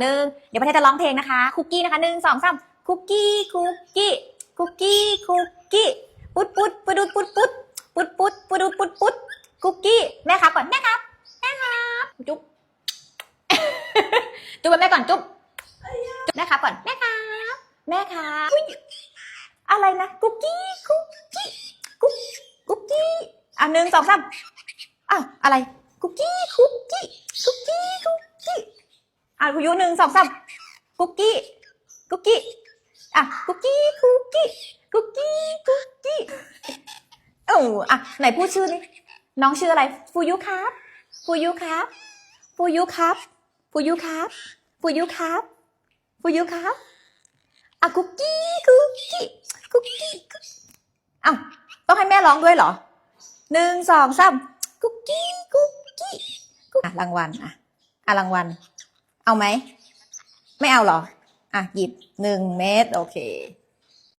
หนึ่งเดี๋ยวประเทศจะร้องเพลงนะคะ คุกกี้นะคะหนึ่งสองสามคุกกี้คุกกี้คุกกี้คุกกี้ปุ๊ดปุ๊ดปุ๊ดปุ๊ดปุ๊ดปุ๊ดปุ๊ดปุ๊ดปุ๊ดปุ๊ดปุ๊ดคุกกี้แม่ครับก่อนแม่ครับแม่ครับจุ๊บจุ๊บแม่ก่อนจุ๊บจุ๊บแม่ครับก่อนแม่ครับแม่ครับอุ๊ยอะไรนะคุกกี้คุกกี้คุกคุกกี้อะหนึ่งสองสามอ้าวอะไร คุกกี้ คุกกี้ คุกกี้ คุกกี้ อะคุยูหนึ่งสองสามคุกกี้คุกกี้ อะคุกกี้คุกกี้คุกกี้คุกกี้เอออะ ไหนพูดชื่อนี่น้องชื่ออะไร ฟูยุครับ ฟูยุครับ ฟูยุครับ ฟูยุครับ ฟูยุครับ ฟูยุครับ อะคุกกี้คุกกี้คุกกี้คุกอ้าวต้องให้แม่ร้องด้วยเหรอหนึ่งสองสามคุกกี้คุกกี้คุกอะรางวัลอะ อะรางวัล เอาไหม ไม่เอาหรอ อะ หยิบหนึ่งเม็ดโอเค